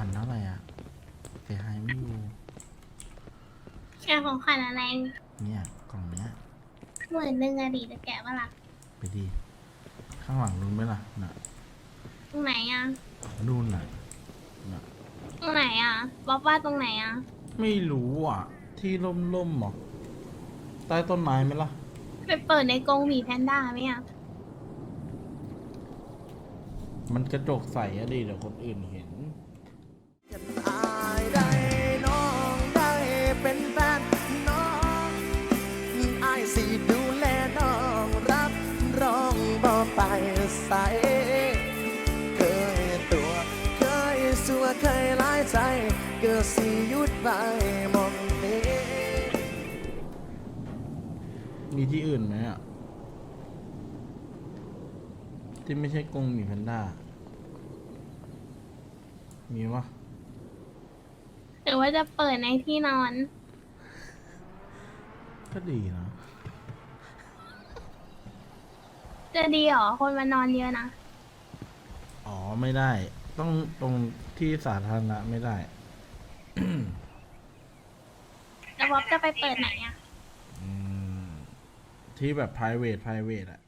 วัญเท่าไหร่อะเสียหายไม่อยู่แกะของขวัญอะไรเนี่ยกล่องเนี้ยหมื่นหนึ่งอะดีจะแกะเปะล่ะไปดี ข้างหลังนู้นไหมล่ะน่ะตรงไหนอะนู่นน่ะน่ะตรงไหนอะบ๊อบว่าตรงไหนอะไม่รู้อะ ที่ล่มๆหรอใต้ต้นไม้ไหมล่ะไปเปิดในกรงหมีแพนด้าไหมอะมันกระจกใสอะดิเดี๋ยวคนอื่นเห็น สิดูแลน้องรับรองบ่ไปใส่เคยตัว เคยสัวเคยหลายใจ เกิดสิหยุดไปหมองนี้มีที่อื่นไหมอะ ที่ไม่ใช่กรงหมีแพนด้า มีวะหรือว่าจะเปิดในที่นอน ก็ดีนะ จะดีเหรอ คนมานอนเยอะนะ อ๋อไม่ได้ ต้องตรงที่สาธารณะไม่ได้ แล้วบ๊อบจะไปเปิดไหนอะ อืม ที่แบบ private private อะ